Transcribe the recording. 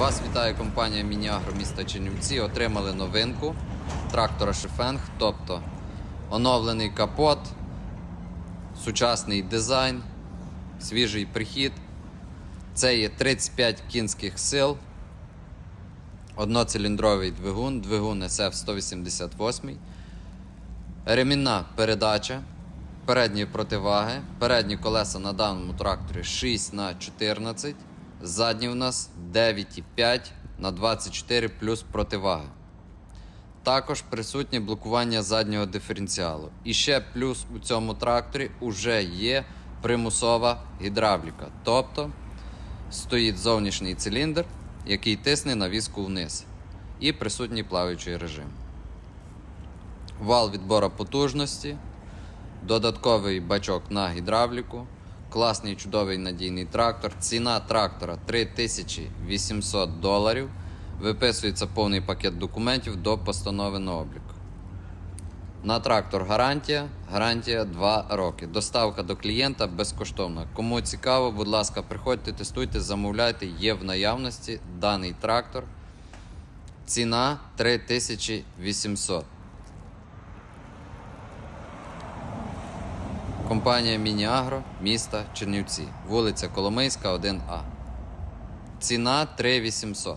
Вас вітає компанія Мініагро міста Чернівці. Отримали новинку трактора Шифенг, тобто оновлений капот, сучасний дизайн, свіжий прихід. Це є 35 кінських сил, одноциліндровий двигун, двигун SF 188, ремінна передача, передні противаги, передні колеса на даному тракторі 6 на 14 Задні у нас 9,5 на 24 плюс противага. Також присутнє блокування заднього диференціалу. І ще плюс у цьому тракторі вже є примусова гідравліка. Тобто стоїть зовнішній циліндр, який тисне навіску вниз. І присутній плаваючий режим. Вал відбору потужності, додатковий бачок на гідравліку. Класний чудовий надійний трактор. Ціна трактора 3800 доларів. Виписується повний пакет документів до постанови на облік. На трактор гарантія. Гарантія 2 роки. Доставка до клієнта безкоштовна. Кому цікаво, будь ласка, приходьте, тестуйте, замовляйте. Є в наявності даний трактор. Ціна 3800. Компанія Мініагро, міста Чернівці, вулиця Коломийська, 1А. Ціна 3800.